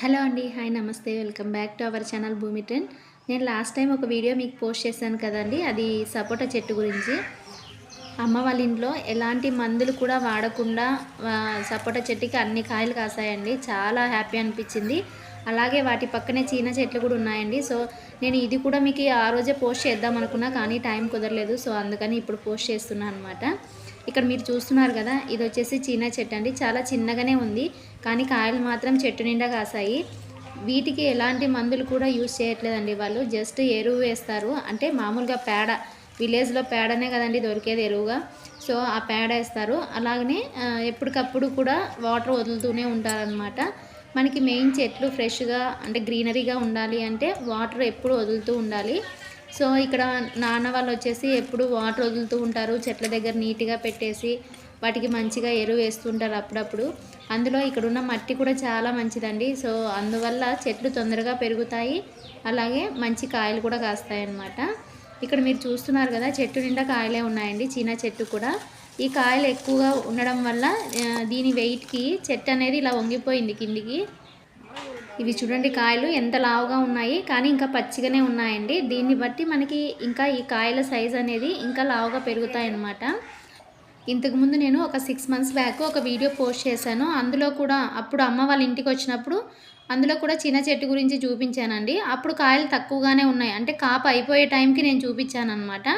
Hello అండి hi నమస్తే. Welcome back to our channel Bhoomi trend. నేను లాస్ట్ టైం ఒక వీడియో మీకు పోస్ట్ చేశాను కదండి అది సపోటా చెట్టు గురించి. అమ్మ వాళ్ళ ఇంట్లో ఎలాంటి మందులు కూడా వాడకుండా సపోటా చెట్టుకి అన్ని కాయలు కాసాయండి. చాలా హ్యాపీ అనిపించింది. అలాగే వాటి పక్కనే చీన చెట్లు కూడా ఉన్నాయండి. సో నేను ఇది కూడా మీకు ఆ రోజే పోస్ట్ చేద్దాం అనుకున్నా కానీ టైం కుదరలేదు. సో అందుకని ఇప్పుడు పోస్ట్ చేస్తున్నాను అనమాట ఇక్కడ మీరు చూస్తున్నారు కదా ఇది వచ్చేసి చీనా చెట్టు అండి. చాలా చిన్నగానే ఉంది కానీ కాయలు మాత్రం చెట్టు నిండా కాసాయి. వీటికి ఎలాంటి మందులు కూడా యూజ్ చేయట్లేదండి వాళ్ళు. జస్ట్ ఎరువు వేస్తారు. అంటే మామూలుగా పేడ విలేజ్లో పేడనే కదండి దొరికేది ఎరువుగా. సో ఆ పేడ వేస్తారు. అలాగనే ఎప్పటికప్పుడు కూడా వాటర్ వదులుతూనే ఉంటారనమాట మనకి మెయిన్ చెట్లు ఫ్రెష్గా అంటే గ్రీనరీగా ఉండాలి అంటే వాటర్ ఎప్పుడు వదులుతూ ఉండాలి. సో ఇక్కడ నాన్న వాళ్ళు వచ్చేసి ఎప్పుడు వాటర్ వదులుతూ ఉంటారు చెట్ల దగ్గర నీట్గా పెట్టేసి వాటికి మంచిగా ఎరువు వేస్తుంటారు అప్పుడప్పుడు. అందులో ఇక్కడున్న మట్టి కూడా చాలా మంచిదండి. సో అందువల్ల చెట్లు తొందరగా పెరుగుతాయి. అలాగే మంచి కాయలు కూడా కాస్తాయి అన్నమాట ఇక్కడ మీరు చూస్తున్నారు కదా చెట్టు నిండా కాయలే ఉన్నాయండి చీనా చెట్టు కూడా. ఈ కాయలు ఎక్కువగా ఉండడం వల్ల దీని వెయిట్కి చెట్టు అనేది ఇలా వంగిపోయింది కిందికి. ఇవి చూడండి కాయలు ఎంత లావుగా ఉన్నాయి కానీ ఇంకా పచ్చిగానే ఉన్నాయండి. దీన్ని బట్టి మనకి ఇంకా ఈ కాయల సైజ్ అనేది ఇంకా లావుగా పెరుగుతాయి అన్నమాట ఇంతకుముందు నేను ఒక సిక్స్ మంత్స్ బ్యాక్ ఒక వీడియో పోస్ట్ చేశాను. అందులో కూడా అప్పుడు అమ్మ వాళ్ళ ఇంటికి వచ్చినప్పుడు అందులో కూడా చిన్న చెట్టు గురించి చూపించానండి. అప్పుడు కాయలు తక్కువగానే ఉన్నాయి. అంటే కాపు అయిపోయే టైంకి నేను చూపించాను అనమాట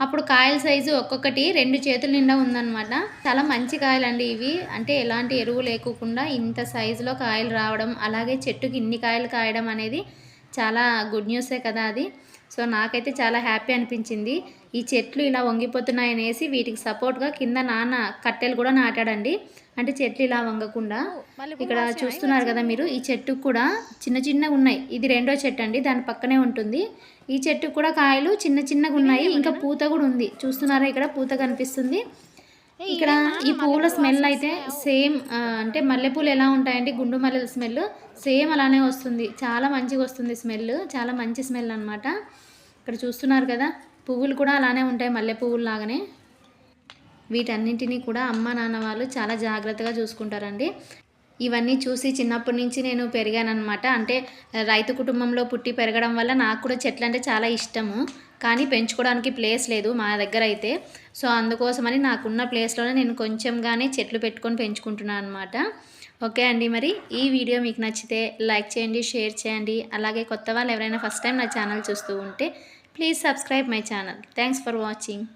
అప్పుడు కాయల సైజు ఒక్కొక్కటి రెండు చేతుల నిండా ఉందన్నమాట. చాలా మంచి కాయలండి ఇవి. అంటే ఎలాంటి ఎరువు లేకోకుండా ఇంత సైజులో కాయలు రావడం అలాగే చెట్టుకి ఇన్ని కాయలు కాయడం అనేది చాలా గుడ్ న్యూసే కదా అది. సో నాకైతే చాలా హ్యాపీ అనిపించింది. ఈ చెట్లు ఇలా వంగిపోతున్నాయి అనేసి వీటికి సపోర్ట్గా కింద నాన్న కట్టెలు కూడా నాటాడండి. అంటే చెట్లు ఇలా వంగకుండా. ఇక్కడ చూస్తున్నారు కదా మీరు ఈ చెట్టు కూడా చిన్న చిన్నగా ఉన్నాయి. ఇది రెండో చెట్టు అండి దాని పక్కనే ఉంటుంది. ఈ చెట్టు కూడా కాయలు చిన్న చిన్నగా ఉన్నాయి ఇంకా పూత కూడా ఉంది. చూస్తున్నారా? ఇక్కడ పూత కనిపిస్తుంది. ఇక్కడ ఈ పూల స్మెల్ అయితే సేమ్ అంటే మల్లెపూలు ఎలా ఉంటాయండి గుండు మల్లెల స్మెల్ సేమ్ అలానే వస్తుంది. చాలా మంచిగా వస్తుంది స్మెల్ చాలా మంచి స్మెల్ అన్నమాట. ఇక్కడ చూస్తున్నారు కదా పువ్వులు కూడా అలానే ఉంటాయి మల్లె పువ్వులు లాగానే. వీటన్నింటినీ కూడా అమ్మ నాన్న వాళ్ళు చాలా జాగ్రత్తగా చూసుకుంటారండి. ఇవన్నీ చూసి చిన్నప్పటి నుంచి నేను పెరిగానన్నమాట. అంటే రైతు కుటుంబంలో పుట్టి పెరగడం వల్ల నాకు కూడా చెట్లు అంటే చాలా ఇష్టము. కానీ పెంచుకోవడానికి ప్లేస్ లేదు మా దగ్గర అయితే. సో అందుకోసమని నాకున్న ప్లేస్లోనే నేను కొంచెంగానే చెట్లు పెట్టుకొని పెంచుకుంటున్నాను అనమాట ఓకే అండి మరి. ఈ వీడియో మీకు నచ్చితే లైక్ చేయండి షేర్ చేయండి. అలాగే కొత్త వాళ్ళు ఎవరైనా ఫస్ట్ టైం నా ఛానల్ చూస్తూ ఉంటే please subscribe my channel. Thanks for watching.